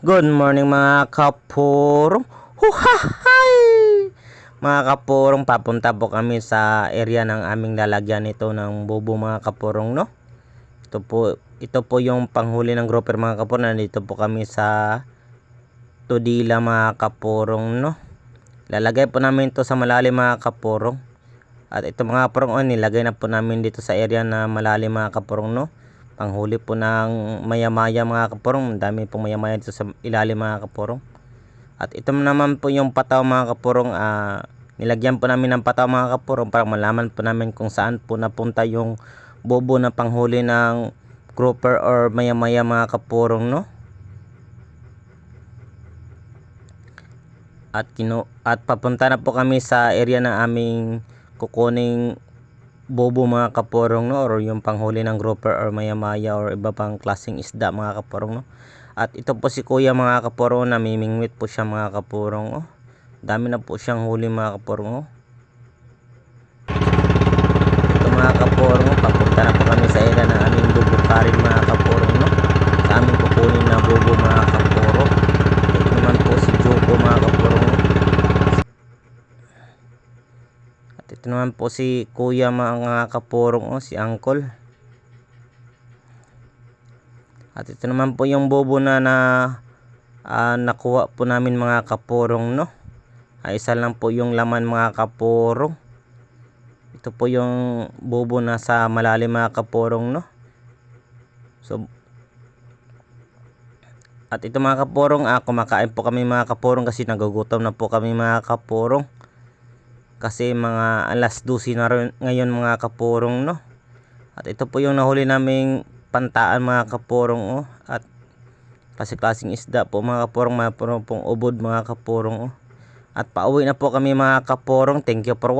Good morning mga kapurong. Huhahay! Mga kapurong, papunta po kami sa area ng aming lalagyan ito ng bobo mga kapurong, no? Ito po, ito po yung panghuli ng grouper mga kapurong. Nandito po kami sa Tudila mga kapurong, no? Lalagay po namin to sa malalim mga kapurong. At ito mga kapurong, oh, nilagay na po namin dito sa area na malalim mga kapurong, no? Panghuli po ng maya-maya mga kapurong. Ang dami pong maya-maya dito sa ilalim mga kapurong. At ito naman po yung pataw mga kapurong. ah, nilagyan po namin ng pataw mga kapurong para malaman po namin kung saan po napunta yung bobo na panghuli ng grouper or maya-maya mga kapurong no. At kino at papunta na po kami sa area na aming kukuning bobo mga kapurong no or yung panghuli ng grouper or maya-maya or iba pang klaseng isda mga kapurong no. At ito po si kuya mga kapurong namimingwit po siya mga kapurong oh. Dami na po siyang huli mga kapurong oh. Ito mga kapurong oh, papunta na po kami sa area ng aming bubukarin mga kapurong no. Sa aming kukunin na bobo mga kapurong. Ito naman po si Joko mga kapurong oh. At ito naman po si kuya mga kapurong oh, si uncle. At ito naman po yung bobo na na ah, nakuha po namin mga kapurong no. Ay isa lang po yung laman mga kapurong. Ito po yung bobo na sa malalim mga kapurong no. So at ito mga kapurong, ah, kumakain po kami mga kapurong kasi nagugutom na po kami mga kapurong. Kasi mga alas 12 na rin ngayon mga kapurong no. At ito po yung nahuli naming pantaan mga kapurong oh. At kasi klaseng isda po mga kapurong, mga pong ubod mga kapurong oh. At pauwi na po kami mga kapurong. Thank you for watching.